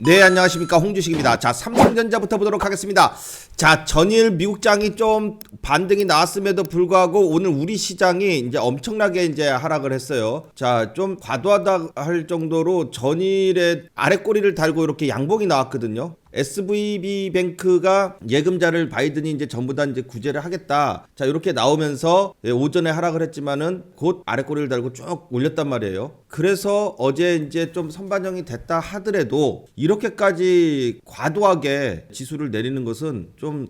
네, 안녕하십니까. 홍주식입니다. 자, 삼성전자부터 보도록 하겠습니다. 자, 전일 미국장이 좀 반등이 나왔음에도 불구하고 오늘 우리 시장이 이제 엄청나게 이제 하락을 했어요. 자, 좀 과도하다 할 정도로 전일에 아래꼬리를 달고 이렇게 양봉이 나왔거든요. SVB 뱅크가 예금자를 바이든이 이제 전부 다 이제 구제를 하겠다. 자, 이렇게 나오면서 예, 오전에 하락을 했지만은 곧 아래 꼬리를 달고 쭉 올렸단 말이에요. 그래서 어제 이제 좀 선반영이 됐다 하더라도 이렇게까지 과도하게 지수를 내리는 것은 좀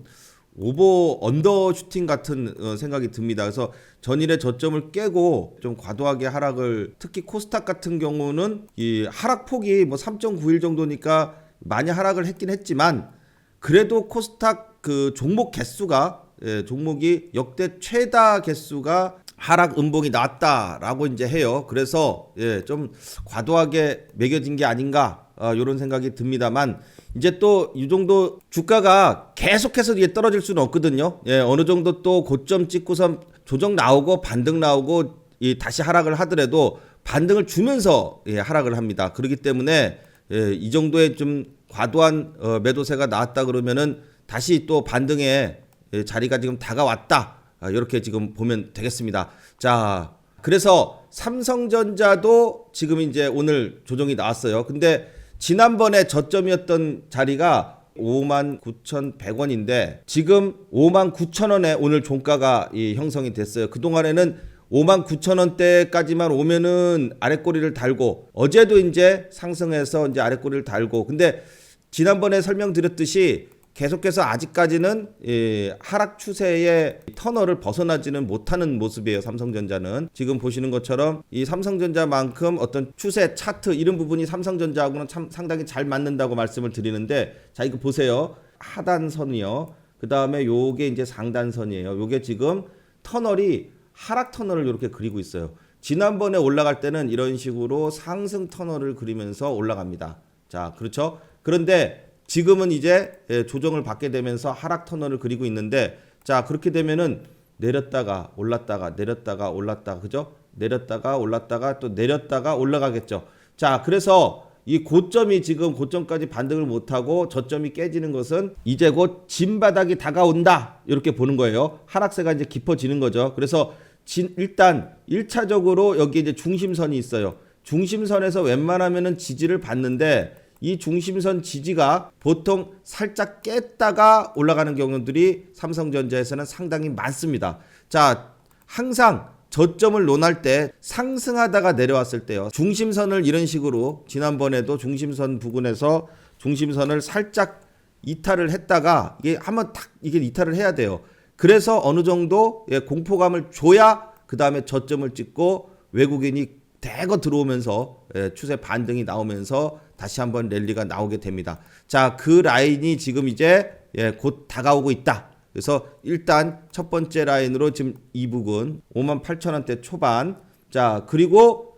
오버 언더 슈팅 같은 어, 생각이 듭니다. 그래서 전일의 저점을 깨고 좀 과도하게 하락을 특히 코스닥 같은 경우는 이 하락 폭이 뭐 3.91 정도니까 많이 하락을 했긴 했지만 그래도 코스닥 그 종목 개수가 예, 종목이 역대 최다 개수가 하락 음봉이 나왔다라고 이제 해요. 그래서 예, 좀 과도하게 매겨진 게 아닌가 어, 이런 생각이 듭니다만 이제 또 이 정도 주가가 계속해서 이게 떨어질 수는 없거든요. 예, 어느 정도 또 고점 찍고서 조정 나오고 반등 나오고 이 다시 하락을 하더라도 반등을 주면서 예, 하락을 합니다. 그렇기 때문에 예, 이 정도의 좀 과도한 어, 매도세가 나왔다 그러면은 다시 또 반등의 예, 자리가 지금 다가왔다. 아, 이렇게 지금 보면 되겠습니다. 자, 그래서 삼성전자도 지금 이제 오늘 조정이 나왔어요. 근데 지난번에 저점이었던 자리가 59,100원인데 지금 59,000원에 오늘 종가가 이 형성이 됐어요. 그동안에는 59,000원대까지만 오면은 아랫꼬리를 달고 어제도 이제 상승해서 이제 아랫꼬리를 달고 근데 지난번에 설명드렸듯이 계속해서 아직까지는 이 하락 추세의 터널을 벗어나지는 못하는 모습이에요. 삼성전자는 지금 보시는 것처럼 이 삼성전자만큼 어떤 추세 차트 이런 부분이 삼성전자하고는 참 상당히 잘 맞는다고 말씀을 드리는데 자 이거 보세요. 하단선이요. 그 다음에 요게 이제 상단선이에요. 요게 지금 터널이 하락 터널을 이렇게 그리고 있어요. 지난번에 올라갈 때는 이런 식으로 상승 터널을 그리면서 올라갑니다. 자, 그렇죠? 그런데 지금은 이제 예, 조정을 받게 되면서 하락 터널을 그리고 있는데 자, 그렇게 되면은 내렸다가 올랐다가 내렸다가 올랐다가 그죠? 내렸다가 올랐다가 또 내렸다가 올라가겠죠. 자, 그래서 이 고점이 지금 고점까지 반등을 못하고 저점이 깨지는 것은 이제 곧 진바닥이 다가온다 이렇게 보는 거예요. 하락세가 이제 깊어지는 거죠. 그래서 진, 일단 1차적으로 여기 이제 중심선이 있어요. 중심선에서 웬만하면은 지지를 받는데 이 중심선 지지가 보통 살짝 깼다가 올라가는 경우들이 삼성전자에서는 상당히 많습니다. 자, 항상 저점을 논할 때 상승하다가 내려왔을 때요. 중심선을 이런 식으로 지난번에도 중심선 부근에서 중심선을 살짝 이탈을 했다가 이게 한번 탁 이게 이탈을 해야 돼요. 그래서 어느 정도 예, 공포감을 줘야 그 다음에 저점을 찍고 외국인이 대거 들어오면서 예, 추세 반등이 나오면서 다시 한번 랠리가 나오게 됩니다. 자, 그 라인이 지금 이제 예, 곧 다가오고 있다. 그래서 일단 첫 번째 라인으로 지금 이 부분 5만 8천 원대 초반. 자, 그리고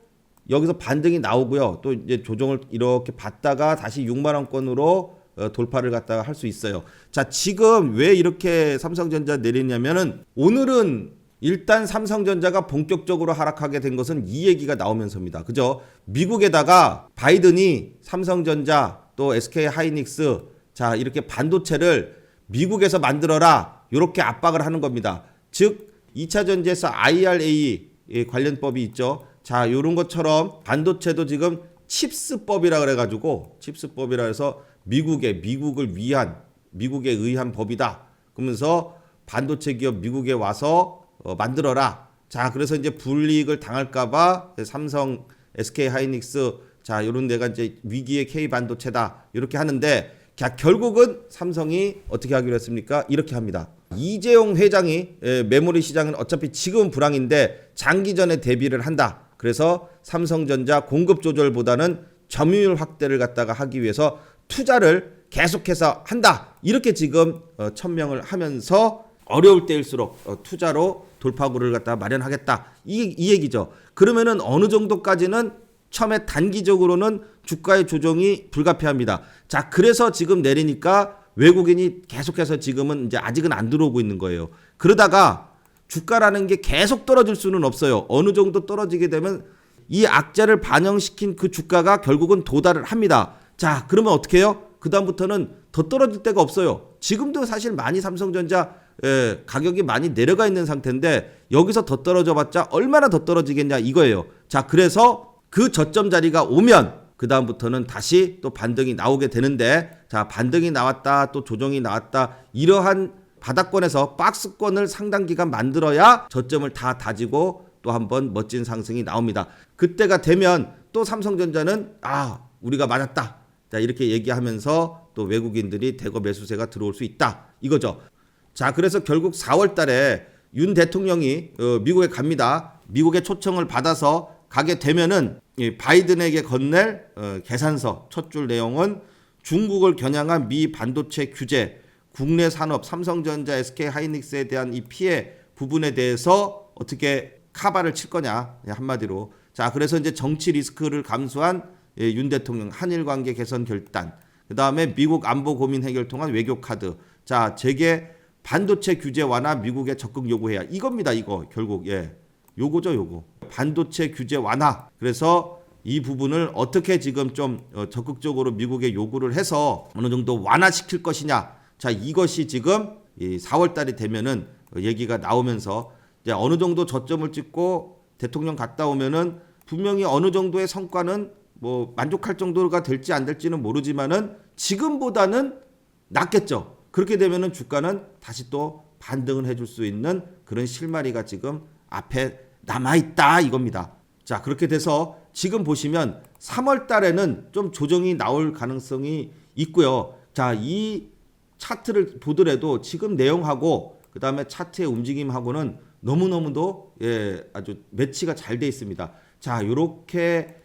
여기서 반등이 나오고요. 또 이제 조정을 이렇게 받다가 다시 6만 원권으로 어, 돌파를 갖다가 할 수 있어요. 자, 지금 왜 이렇게 삼성전자 내리냐면은 오늘은 일단 삼성전자가 본격적으로 하락하게 된 것은 이 얘기가 나오면서입니다. 그죠? 미국에다가 바이든이 삼성전자 또 SK 하이닉스 자, 이렇게 반도체를 미국에서 만들어라. 이렇게 압박을 하는 겁니다. 즉 2차 전지에서 IRA 관련법이 있죠. 자, 요런 것처럼 반도체도 지금 칩스법이라 그래 가지고 칩스법이라 해서 미국의 미국을 위한 미국에 의한 법이다. 그러면서 반도체 기업 미국에 와서 어, 만들어라. 자, 그래서 이제 불이익을 당할까봐 삼성, SK 하이닉스 자, 요런 데가 이제 위기의 K 반도체다. 이렇게 하는데 자, 결국은 삼성이 어떻게 하기로 했습니까? 이렇게 합니다. 이재용 회장이 에, 메모리 시장은 어차피 지금 불황인데 장기전에 대비를 한다. 그래서 삼성전자 공급 조절보다는 점유율 확대를 갖다가 하기 위해서 투자를 계속해서 한다. 이렇게 지금 어, 천명을 하면서 어려울 때일수록 어, 투자로 돌파구를 갖다 마련하겠다. 이, 이 얘기죠. 그러면은 어느 정도까지는 처음에 단기적으로는 주가의 조정이 불가피합니다. 자, 그래서 지금 내리니까 외국인이 계속해서 지금은 이제 아직은 안 들어오고 있는 거예요. 그러다가 주가라는 게 계속 떨어질 수는 없어요. 어느 정도 떨어지게 되면 이 악재를 반영시킨 그 주가가 결국은 도달을 합니다. 자, 그러면 어떻게 해요? 그다음부터는 더 떨어질 데가 없어요. 지금도 사실 많이 삼성전자 예, 가격이 많이 내려가 있는 상태인데 여기서 더 떨어져 봤자 얼마나 더 떨어지겠냐 이거예요. 자, 그래서 그 저점 자리가 오면 그다음부터는 다시 또 반등이 나오게 되는데 자, 반등이 나왔다 또 조정이 나왔다 이러한 바닥권에서 박스권을 상당 기간 만들어야 저점을 다 다지고 또 한번 멋진 상승이 나옵니다. 그때가 되면 또 삼성전자는 아, 우리가 맞았다. 자, 이렇게 얘기하면서 또 외국인들이 대거 매수세가 들어올 수 있다. 이거죠. 자, 그래서 결국 4월 달에 윤 대통령이 어, 미국에 갑니다. 미국의 초청을 받아서 가게 되면은 이 바이든에게 건넬 어, 계산서 첫 줄 내용은 중국을 겨냥한 미 반도체 규제, 국내 산업 삼성전자, SK 하이닉스에 대한 이 피해 부분에 대해서 어떻게 카바를 칠 거냐 예, 한마디로 자 그래서 이제 정치 리스크를 감수한 예, 윤 대통령 한일 관계 개선 결단 그 다음에 미국 안보 고민 해결 통한 외교 카드. 자 제게 반도체 규제 완화 미국에 적극 요구해야 이겁니다 이거 결국. 예 요거죠 요거. 반도체 규제 완화. 그래서 이 부분을 어떻게 지금 좀 어, 적극적으로 미국에 요구를 해서 어느 정도 완화시킬 것이냐. 자 이것이 지금 이 4월 달이 되면은 어, 얘기가 나오면서 이제 어느 정도 저점을 찍고 대통령 갔다 오면은 분명히 어느 정도의 성과는 뭐 만족할 정도가 될지 안 될지는 모르지만은 지금보다는 낫겠죠. 그렇게 되면은 주가는 다시 또 반등을 해줄 수 있는 그런 실마리가 지금 앞에 남아 있다 이겁니다. 자 그렇게 돼서 지금 보시면 3월 달에는 좀 조정이 나올 가능성이 있고요. 자 이 차트를 보더라도 지금 내용하고 그 다음에 차트의 움직임하고는 너무너무도 예, 아주 매치가 잘 돼 있습니다. 자, 요렇게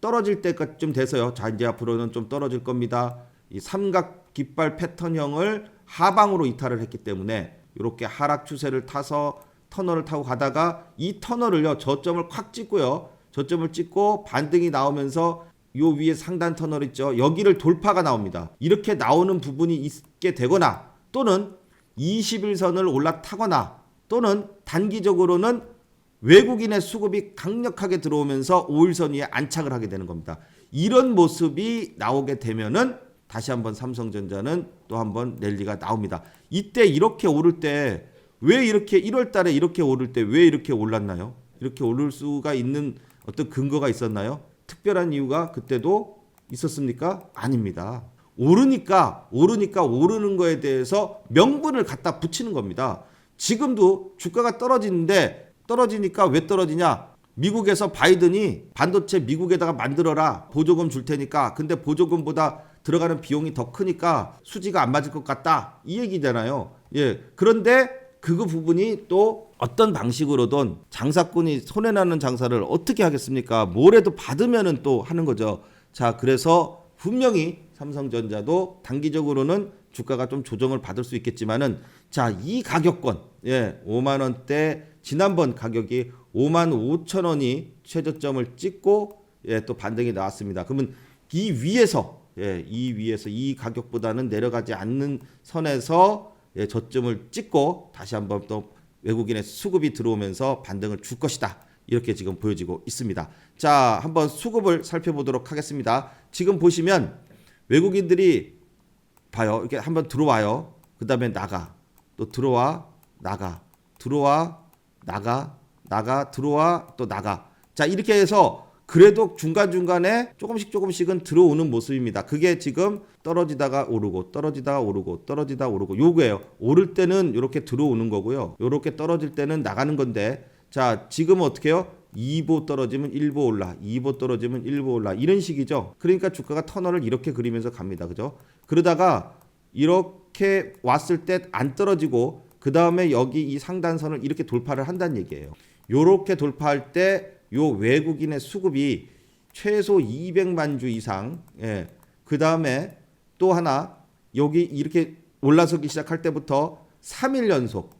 떨어질 때까지 돼서요. 자, 이제 앞으로는 좀 떨어질 겁니다. 이 삼각 깃발 패턴형을 하방으로 이탈을 했기 때문에 이렇게 하락 추세를 타서 터널을 타고 가다가 이 터널을요 저점을 콱 찍고요 저점을 찍고 반등이 나오면서 요 위에 상단 터널 있죠 여기를 돌파가 나옵니다 이렇게 나오는 부분이 있게 되거나 또는 21선을 올라타거나 또는 단기적으로는 외국인의 수급이 강력하게 들어오면서 5일선 위에 안착을 하게 되는 겁니다. 이런 모습이 나오게 되면은 다시 한번 삼성전자는 또 한번 랠리가 나옵니다. 이때 이렇게 오를 때 왜 이렇게 1월 달에 이렇게 오를 때 왜 이렇게 올랐나요? 이렇게 오를 수가 있는 어떤 근거가 있었나요? 특별한 이유가 그때도 있었습니까? 아닙니다. 오르니까 오르니까 오르는 거에 대해서 명분을 갖다 붙이는 겁니다. 지금도 주가가 떨어지는데 떨어지니까 왜 떨어지냐? 미국에서 바이든이 반도체 미국에다가 만들어라 보조금 줄 테니까 근데 보조금보다 들어가는 비용이 더 크니까 수지가 안 맞을 것 같다 이 얘기잖아요. 예 그런데 그 부분이 또 어떤 방식으로든 장사꾼이 손해나는 장사를 어떻게 하겠습니까? 뭐래도 받으면은 또 하는 거죠. 자 그래서 분명히 삼성전자도 단기적으로는 주가가 좀 조정을 받을 수 있겠지만은 자 이 가격권 예 5만 원대 지난번 가격이 5만 5천 원이 최저점을 찍고 예 또 반등이 나왔습니다. 그러면 이 위에서 예 이 위에서 이 가격보다는 내려가지 않는 선에서 예 저점을 찍고 다시 한번 또 외국인의 수급이 들어오면서 반등을 줄 것이다. 이렇게 지금 보여지고 있습니다. 자, 한번 수급을 살펴보도록 하겠습니다. 지금 보시면 외국인들이 봐요. 이렇게 한번 들어와요. 그 다음에 나가. 또 들어와, 나가. 들어와, 나가. 나가. 들어와, 또 나가. 자, 이렇게 해서 그래도 중간중간에 조금씩 조금씩은 들어오는 모습입니다. 그게 지금 떨어지다가 오르고, 떨어지다가 오르고, 떨어지다가 오르고. 요거예요. 오를 때는 이렇게 들어오는 거고요. 요렇게 떨어질 때는 나가는 건데, 자, 지금 어떻게 해요? 2보 떨어지면 1보 올라, 2보 떨어지면 1보 올라 이런 식이죠. 그러니까 주가가 터널을 이렇게 그리면서 갑니다. 그죠? 그러다가 이렇게 왔을 때 안 떨어지고 그 다음에 여기 이 상단선을 이렇게 돌파를 한다는 얘기예요. 요렇게 돌파할 때 요 외국인의 수급이 최소 200만 주 이상, 예. 그 다음에 또 하나 여기 이렇게 올라서기 시작할 때부터 3일 연속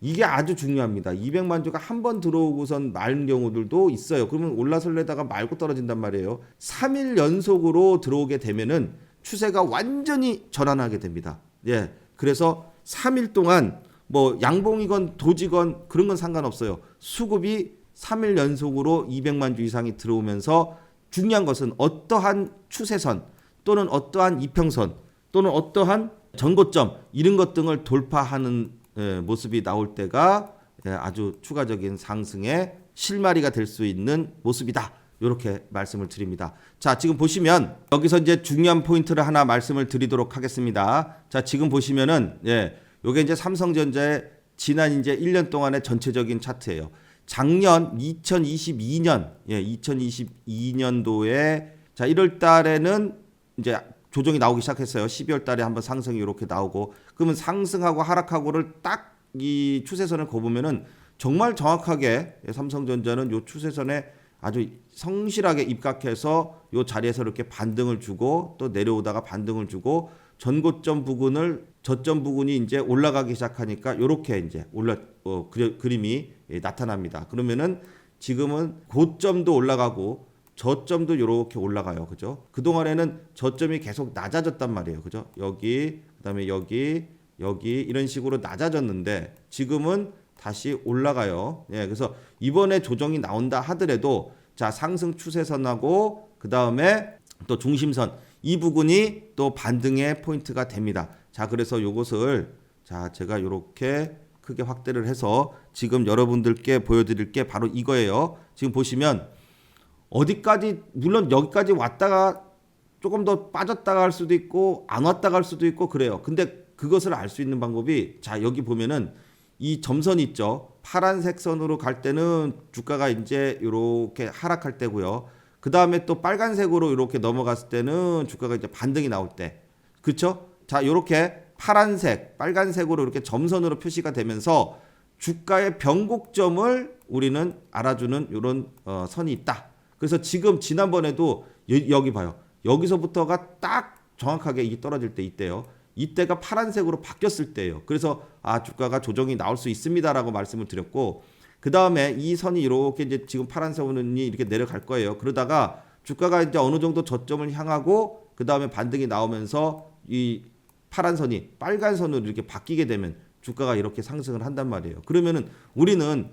이게 아주 중요합니다. 200만 주가 한 번 들어오고선 마는 경우들도 있어요. 그러면 올라설레다가 말고 떨어진단 말이에요. 3일 연속으로 들어오게 되면은 추세가 완전히 전환하게 됩니다. 예. 그래서 3일 동안 뭐 양봉이건 도지건 그런 건 상관없어요. 수급이 3일 연속으로 200만 주 이상이 들어오면서 중요한 것은 어떠한 추세선 또는 어떠한 이평선 또는 어떠한 전고점 이런 것 등을 돌파하는 예, 모습이 나올 때가 예, 아주 추가적인 상승의 실마리가 될 수 있는 모습이다. 이렇게 말씀을 드립니다. 자, 지금 보시면 여기서 이제 중요한 포인트를 하나 말씀을 드리도록 하겠습니다. 자, 지금 보시면은 예, 요게 이제 삼성전자의 지난 이제 1년 동안의 전체적인 차트예요. 작년 2022년 예, 2022년도에 자, 1월 달에는 이제 조정이 나오기 시작했어요. 12월 달에 한번 상승이 이렇게 나오고 그러면 상승하고 하락하고를 딱 이 추세선을 거 보면은 정말 정확하게 삼성전자는 요 추세선에 아주 성실하게 입각해서 요 자리에서 이렇게 반등을 주고 또 내려오다가 반등을 주고 전고점 부근을 저점 부근이 이제 올라가기 시작하니까 요렇게 이제 올라 어, 그려, 그림이 예, 나타납니다. 그러면은 지금은 고점도 올라가고 저점도 요렇게 올라가요. 그죠? 그동안에는 저점이 계속 낮아졌단 말이에요. 그죠? 여기 그다음에 여기 여기 이런 식으로 낮아졌는데 지금은 다시 올라가요. 예, 그래서 이번에 조정이 나온다 하더라도 자 상승 추세선하고 그 다음에 또 중심선 이 부분이 또 반등의 포인트가 됩니다. 자 그래서 요것을 자 제가 이렇게 크게 확대를 해서 지금 여러분들께 보여드릴 게 바로 이거예요. 지금 보시면 어디까지 물론 여기까지 왔다가 조금 더 빠졌다가 할 수도 있고 안 왔다가 할 수도 있고 그래요. 근데 그것을 알 수 있는 방법이 자 여기 보면은 이 점선 있죠. 파란색 선으로 갈 때는 주가가 이제 이렇게 하락할 때고요. 그 다음에 또 빨간색으로 이렇게 넘어갔을 때는 주가가 이제 반등이 나올 때, 그렇죠? 자 이렇게 파란색, 빨간색으로 이렇게 점선으로 표시가 되면서 주가의 변곡점을 우리는 알아주는 이런 어, 선이 있다. 그래서 지금 지난번에도 여, 여기 봐요. 여기서부터가 딱 정확하게 이게 떨어질 때 이때요. 이때가 파란색으로 바뀌었을 때예요. 그래서 아 주가가 조정이 나올 수 있습니다라고 말씀을 드렸고 그 다음에 이 선이 이렇게 이제 지금 파란색이 이렇게 내려갈 거예요. 그러다가 주가가 이제 어느 정도 저점을 향하고 그 다음에 반등이 나오면서 이 파란 선이 빨간 선으로 이렇게 바뀌게 되면 주가가 이렇게 상승을 한단 말이에요. 그러면은 우리는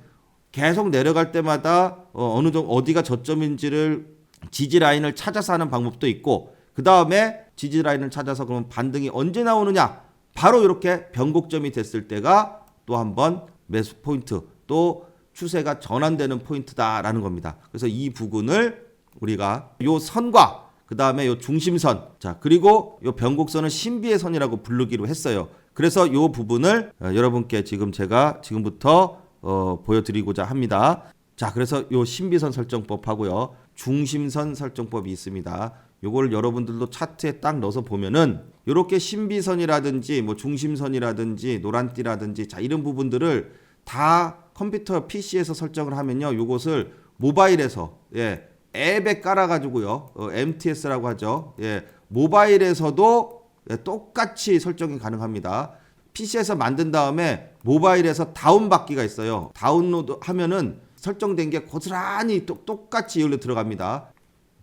계속 내려갈 때마다 어, 어느 정도 어디가 저점인지를 지지 라인을 찾아서 하는 방법도 있고 그 다음에 지지 라인을 찾아서 그러면 반등이 언제 나오느냐? 바로 이렇게 변곡점이 됐을 때가 또 한번 매수 포인트 또 추세가 전환되는 포인트다라는 겁니다. 그래서 이 부분을 우리가 요 선과 그 다음에 요 중심선 자 그리고 요 변곡선을 신비의 선이라고 부르기로 했어요. 그래서 요 부분을 어, 여러분께 지금 제가 지금부터 어, 보여드리고자 합니다. 자 그래서 요 신비선 설정법 하고요 중심선 설정법이 있습니다. 요걸 여러분들도 차트에 딱 넣어서 보면은 요렇게 신비선이라든지 뭐 중심선이라든지 노란띠라든지 자 이런 부분들을 다 컴퓨터 PC에서 설정을 하면요 요것을 모바일에서 예 앱에 깔아 가지고요. 어, MTS라고 하죠. 예 모바일에서도 예, 똑같이 설정이 가능합니다. PC에서 만든 다음에 모바일에서 다운받기가 있어요. 다운로드 하면은 설정된 게 고스란히 또, 똑같이 여기로 들어갑니다.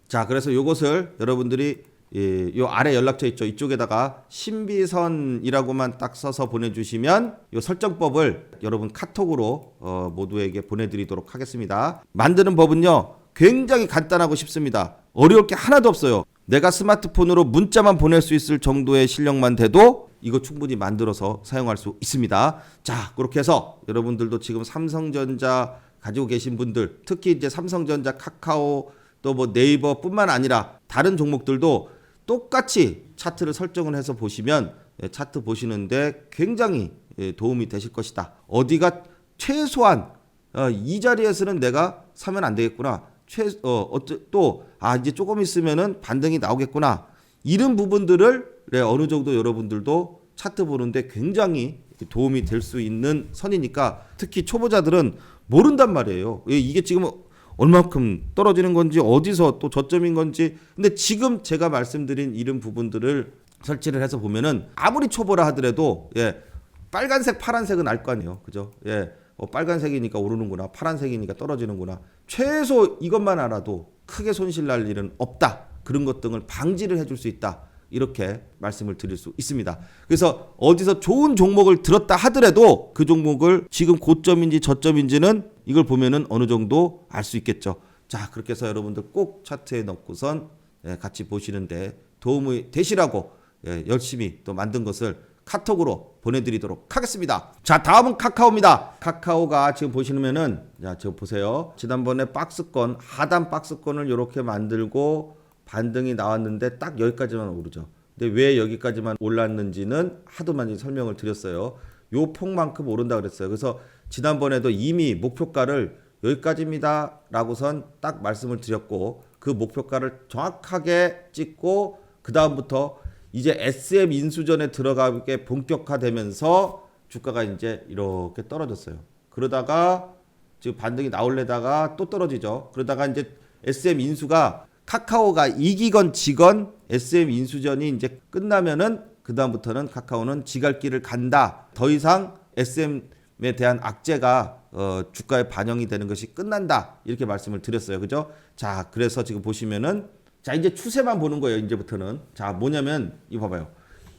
자, 그래서 요것을 여러분들이 예, 요 아래 연락처 있죠. 이쪽에다가 신비선이라고만 딱 써서 보내주시면 요 설정법을 여러분 카톡으로 어, 모두에게 보내드리도록 하겠습니다. 만드는 법은요 굉장히 간단하고 쉽습니다. 어려울 게 하나도 없어요. 내가 스마트폰으로 문자만 보낼 수 있을 정도의 실력만 돼도 이거 충분히 만들어서 사용할 수 있습니다. 자, 그렇게 해서 여러분들도 지금 삼성전자 가지고 계신 분들, 특히 이제 삼성전자 카카오 또 뭐 네이버뿐만 아니라 다른 종목들도 똑같이 차트를 설정을 해서 보시면 예, 차트 보시는데 굉장히 예, 도움이 되실 것이다. 어디가 최소한 어, 이 자리에서는 내가 사면 안 되겠구나. 최, 어, 어쩌, 또, 아, 이제 조금 있으면은 반등이 나오겠구나. 이런 부분들을 네, 어느 정도 여러분들도 차트 보는데 굉장히 도움이 될 수 있는 선이니까 특히 초보자들은 모른단 말이에요. 예, 이게 지금 얼마큼 떨어지는 건지 어디서 또 저점인 건지 근데 지금 제가 말씀드린 이런 부분들을 설치를 해서 보면은 아무리 초보라 하더라도 예 빨간색 파란색은 알 거 아니에요 그죠 예 어, 빨간색이니까 오르는구나 파란색이니까 떨어지는구나 최소 이것만 알아도 크게 손실 날 일은 없다 그런 것 등을 방지를 해줄 수 있다 이렇게 말씀을 드릴 수 있습니다. 그래서 어디서 좋은 종목을 들었다 하더라도 그 종목을 지금 고점인지 저점인지는 이걸 보면은 어느 정도 알 수 있겠죠. 자, 그렇게 해서 여러분들 꼭 차트에 넣고선 예, 같이 보시는데 도움이 되시라고 예, 열심히 또 만든 것을 카톡으로 보내드리도록 하겠습니다. 자, 다음은 카카오입니다. 카카오가 지금 보시면은, 자, 저 보세요. 지난번에 박스권, 하단 박스권을 이렇게 만들고 반등이 나왔는데 딱 여기까지만 오르죠. 근데 왜 여기까지만 올랐는지는 하도 많이 설명을 드렸어요. 요 폭만큼 오른다 그랬어요. 그래서 지난번에도 이미 목표가를 여기까지입니다. 라고선 딱 말씀을 드렸고 그 목표가를 정확하게 찍고 그 다음부터 이제 SM 인수전에 들어가게 본격화되면서 주가가 이제 이렇게 떨어졌어요. 그러다가 지금 반등이 나올래다가 또 떨어지죠. 그러다가 이제 SM 인수가 카카오가 이기건 지건 SM 인수전이 이제 끝나면은 그 다음부터는 카카오는 지갈 길을 간다. 더 이상 SM에 대한 악재가 어, 주가에 반영이 되는 것이 끝난다. 이렇게 말씀을 드렸어요. 그죠? 자, 그래서 지금 보시면은 자, 이제 추세만 보는 거예요. 이제부터는. 자, 뭐냐면 이거 봐봐요.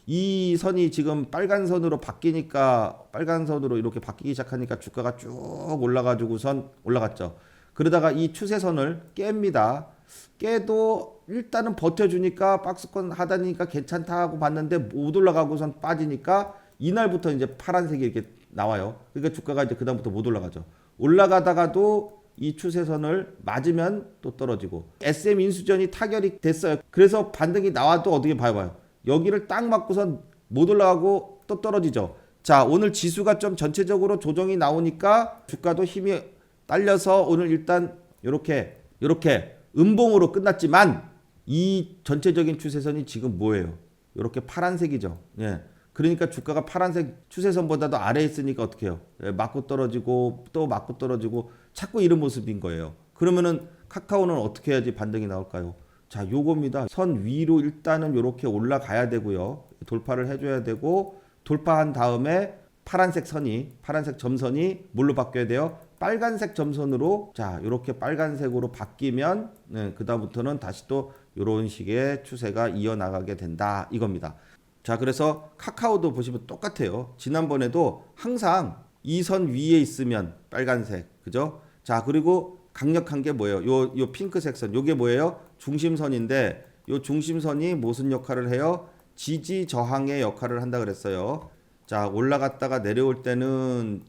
이 선이 지금 빨간 선으로 바뀌니까 빨간 선으로 이렇게 바뀌기 시작하니까 주가가 쭉 올라가지고 선 올라갔죠. 그러다가 이 추세선을 깹니다. 깨도 일단은 버텨주니까 박스권 하다니까 괜찮다 하고 봤는데 못 올라가고선 빠지니까 이날부터 이제 파란색이 이렇게 나와요. 그러니까 주가가 이제 그다음부터 못 올라가죠. 올라가다가도 이 추세선을 맞으면 또 떨어지고 SM 인수전이 타결이 됐어요. 그래서 반등이 나와도 어떻게 봐봐요. 여기를 딱 맞고선 못 올라가고 또 떨어지죠. 자 오늘 지수가 좀 전체적으로 조정이 나오니까 주가도 힘이 딸려서 오늘 일단 이렇게 이렇게 음봉으로 끝났지만 이 전체적인 추세선이 지금 뭐예요? 이렇게 파란색이죠. 예. 그러니까 주가가 파란색 추세선보다도 아래에 있으니까 어떻게 해요? 예, 맞고 떨어지고 또 맞고 떨어지고 자꾸 이런 모습인 거예요. 그러면은 카카오는 어떻게 해야지 반등이 나올까요? 자, 요겁니다. 선 위로 일단은 이렇게 올라가야 되고요. 돌파를 해줘야 되고 돌파한 다음에 파란색 선이 파란색 점선이 뭘로 바뀌어야 돼요? 빨간색 점선으로 자 이렇게 빨간색으로 바뀌면 네, 그다음부터는 다시 또 이런 식의 추세가 이어나가게 된다 이겁니다. 자 그래서 카카오도 보시면 똑같아요. 지난번에도 항상 이 선 위에 있으면 빨간색 그죠? 자 그리고 강력한 게 뭐예요? 요 요 핑크색 선 요게 뭐예요? 중심선인데 요 중심선이 무슨 역할을 해요? 지지 저항의 역할을 한다 그랬어요. 자 올라갔다가 내려올 때는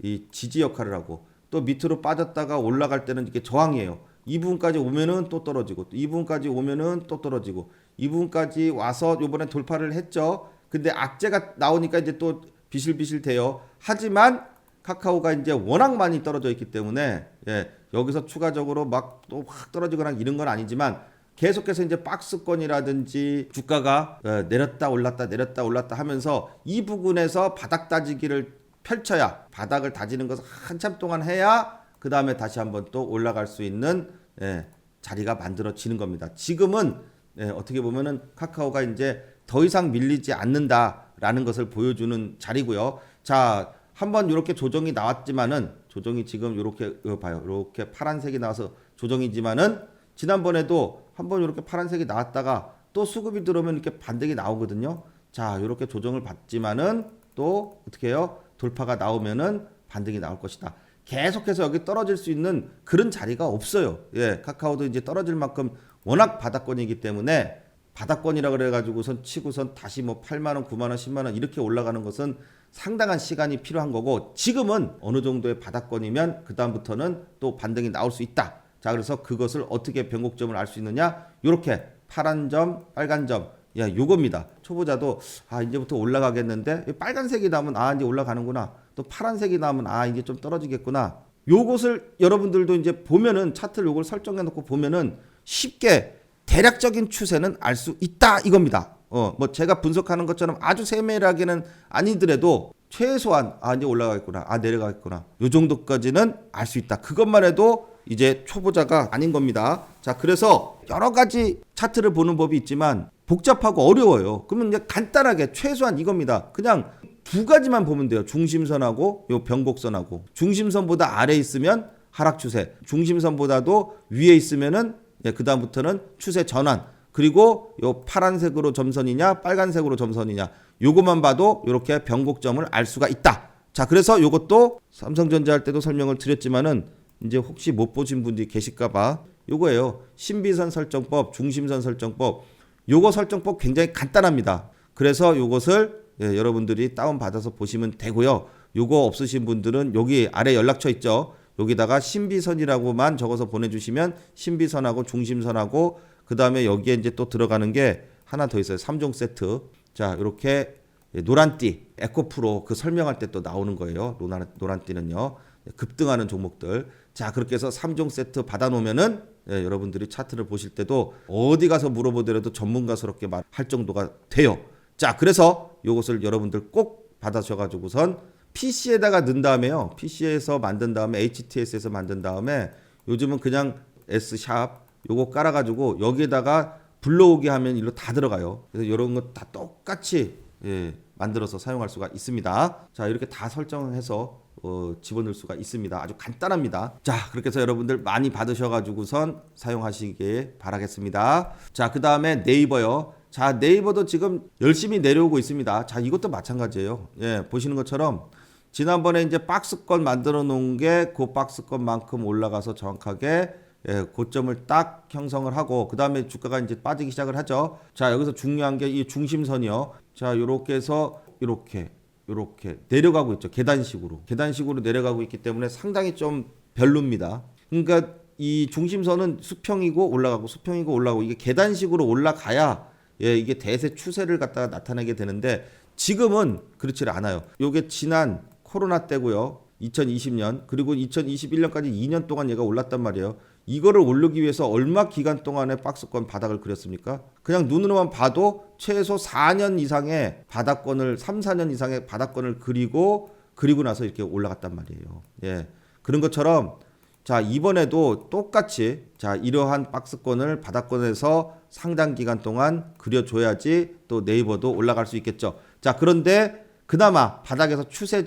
이 지지 역할을 하고 또 밑으로 빠졌다가 올라갈 때는 이렇게 저항이에요. 이 부분까지 오면은 또 떨어지고 이 부분까지 오면은 또 떨어지고 이 부분까지 와서 요번에 돌파를 했죠. 근데 악재가 나오니까 이제 또 비실비실 돼요. 하지만 카카오가 이제 워낙 많이 떨어져 있기 때문에 예, 여기서 추가적으로 막 또 확 떨어지거나 이런 건 아니지만 계속해서 이제 박스권이라든지 주가가 예, 내렸다 올랐다 내렸다 올랐다 하면서 이 부분에서 바닥 다지기를 펼쳐야 바닥을 다지는 것을 한참 동안 해야 그 다음에 다시 한번 또 올라갈 수 있는 예, 자리가 만들어지는 겁니다. 지금은 예, 어떻게 보면은 카카오가 이제 더 이상 밀리지 않는다라는 것을 보여주는 자리고요. 자, 한번 이렇게 조정이 나왔지만은 조정이 지금 이렇게 봐요. 이렇게 파란색이 나와서 조정이지만은 지난번에도 한번 이렇게 파란색이 나왔다가 또 수급이 들어오면 이렇게 반등이 나오거든요. 자, 이렇게 조정을 받지만은 또 어떻게 해요? 돌파가 나오면은 반등이 나올 것이다. 계속해서 여기 떨어질 수 있는 그런 자리가 없어요. 예, 카카오도 이제 떨어질 만큼 워낙 바닥권이기 때문에 바닥권이라 그래가지고선 치고선 다시 뭐 8만 원, 9만 원, 10만 원 이렇게 올라가는 것은 상당한 시간이 필요한 거고 지금은 어느 정도의 바닥권이면 그 다음부터는 또 반등이 나올 수 있다. 자, 그래서 그것을 어떻게 변곡점을 알 수 있느냐? 이렇게 파란 점, 빨간 점. 야, 요겁니다. 초보자도 아, 이제부터 올라가겠는데 빨간색이 나오면 아, 이제 올라가는구나. 또 파란색이 나오면 아, 이제 좀 떨어지겠구나. 요것을 여러분들도 이제 보면은 차트를 요걸 설정해 놓고 보면은 쉽게 대략적인 추세는 알 수 있다 이겁니다. 어, 뭐 제가 분석하는 것처럼 아주 세밀하게는 아니더라도 최소한 아 이제 올라가겠구나. 아 내려가겠구나. 요 정도까지는 알 수 있다. 그것만 해도 이제 초보자가 아닌 겁니다. 자, 그래서 여러 가지 차트를 보는 법이 있지만 복잡하고 어려워요. 그러면 이제 간단하게 최소한 이겁니다. 그냥 두 가지만 보면 돼요. 중심선하고 요 변곡선하고 중심선보다 아래 있으면 하락 추세, 중심선보다도 위에 있으면은 예, 그 다음부터는 추세 전환. 그리고 요 파란색으로 점선이냐, 빨간색으로 점선이냐, 요것만 봐도 이렇게 변곡점을 알 수가 있다. 자, 그래서 요것도 삼성전자 할 때도 설명을 드렸지만은 이제 혹시 못 보신 분들이 계실까 봐 요거예요. 신비선 설정법, 중심선 설정법. 요거 설정법 굉장히 간단합니다. 그래서 요것을 예, 여러분들이 다운 받아서 보시면 되고요. 요거 없으신 분들은 여기 아래 연락처 있죠. 여기다가 신비선이라고만 적어서 보내주시면 신비선하고 중심선하고 그 다음에 여기에 이제 또 들어가는 게 하나 더 있어요. 3종 세트. 자, 이렇게 노란띠, 에코프로 그 설명할 때 또 나오는 거예요. 노란, 노란띠는요. 급등하는 종목들. 자, 그렇게 해서 3종 세트 받아놓으면은 예, 여러분들이 차트를 보실 때도 어디 가서 물어보더라도 전문가스럽게 말할 정도가 돼요. 자, 그래서 요것을 여러분들 꼭 받아셔가지고선 PC에다가 넣은 다음에요. PC에서 만든 다음에 HTS에서 만든 다음에 요즘은 그냥 S샵 요거 깔아가지고 여기에다가 불러오게 하면 일로 다 들어가요. 그래서 이런 거 다 똑같이 예, 만들어서 사용할 수가 있습니다. 자 이렇게 다 설정해서 어, 집어넣을 수가 있습니다. 아주 간단합니다. 자 그렇게 해서 여러분들 많이 받으셔가지고선 사용하시길 바라겠습니다. 자 그 다음에 네이버요. 자 네이버도 지금 열심히 내려오고 있습니다. 자 이것도 마찬가지예요. 예 보시는 것처럼 지난번에 이제 박스권 만들어 놓은 게 그 박스권만큼 올라가서 정확하게 예, 고점을 딱 형성을 하고 그 다음에 주가가 이제 빠지기 시작을 하죠. 자 여기서 중요한 게 이 중심선이요. 자 요렇게 해서 요렇게 요렇게 내려가고 있죠. 계단식으로 계단식으로 내려가고 있기 때문에 상당히 좀 별로입니다. 그러니까 이 중심선은 수평이고 올라가고 수평이고 올라가고 이게 계단식으로 올라가야 예, 이게 대세 추세를 갖다가 나타내게 되는데 지금은 그렇지 않아요. 요게 지난 코로나 때고요. 2020년 그리고 2021년까지 2년 동안 얘가 올랐단 말이에요. 이거를 오르기 위해서 얼마 기간 동안에 박스권 바닥을 그렸습니까? 그냥 눈으로만 봐도 최소 4년 이상의 바닥권을 3, 4년 이상의 바닥권을 그리고 그리고 나서 이렇게 올라갔단 말이에요. 예. 그런 것처럼 자, 이번에도 똑같이 자, 이러한 박스권을 바닥권에서 상당 기간 동안 그려 줘야지 또 네이버도 올라갈 수 있겠죠. 자, 그런데 그나마 바닥에서 추세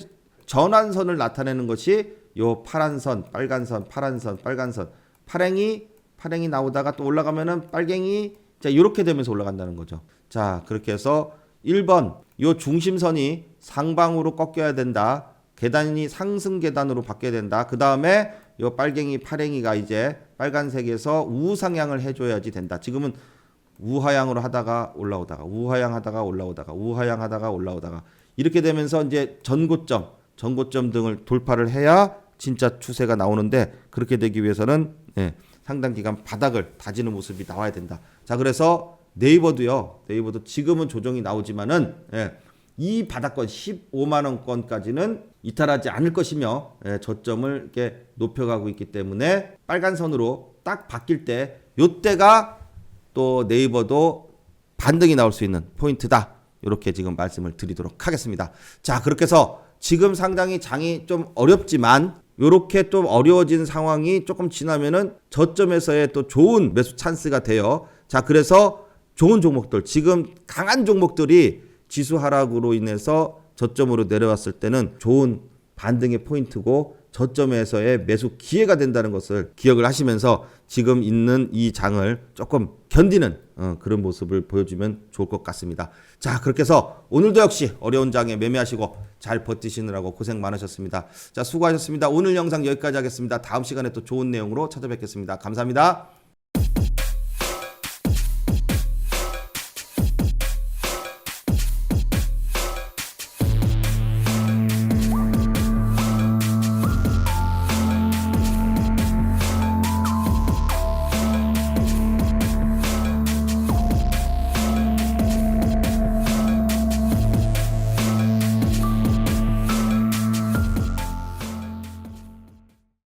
전환선을 나타내는 것이 요 파란 선, 빨간 선, 파란 선, 빨간 선. 파랭이 파랭이 나오다가 또 올라가면은 빨갱이 자, 이렇게 되면서 올라간다는 거죠. 자, 그렇게 해서 1번 요 중심선이 상방으로 꺾여야 된다. 계단이 상승 계단으로 바뀌어야 된다. 그 다음에 요 빨갱이 파랭이가 이제 빨간색에서 우상향을 해줘야지 된다. 지금은 우하향으로 하다가 올라오다가 우하향 하다가 올라오다가 우하향 하다가 올라오다가 이렇게 되면서 이제 전고점, 전고점 등을 돌파를 해야 진짜 추세가 나오는데 그렇게 되기 위해서는 예, 상당 기간 바닥을 다지는 모습이 나와야 된다. 자, 그래서 네이버도요. 네이버도 지금은 조정이 나오지만은 예, 이 바닥권 15만 원권까지는 이탈하지 않을 것이며 예, 저점을 이렇게 높여가고 있기 때문에 빨간 선으로 딱 바뀔 때 요때가 또 네이버도 반등이 나올 수 있는 포인트다. 이렇게 지금 말씀을 드리도록 하겠습니다. 자, 그렇게 해서 지금 상당히 장이 좀 어렵지만 요렇게 좀 어려워진 상황이 조금 지나면은 저점에서의 또 좋은 매수 찬스가 돼요. 자, 그래서 좋은 종목들, 지금 강한 종목들이 지수 하락으로 인해서 저점으로 내려왔을 때는 좋은 반등의 포인트고 저점에서의 매수 기회가 된다는 것을 기억을 하시면서 지금 있는 이 장을 조금 견디는 어, 그런 모습을 보여주면 좋을 것 같습니다. 자, 그렇게 해서 오늘도 역시 어려운 장에 매매하시고 잘 버티시느라고 고생 많으셨습니다. 자, 수고하셨습니다. 오늘 영상 여기까지 하겠습니다. 다음 시간에 또 좋은 내용으로 찾아뵙겠습니다. 감사합니다.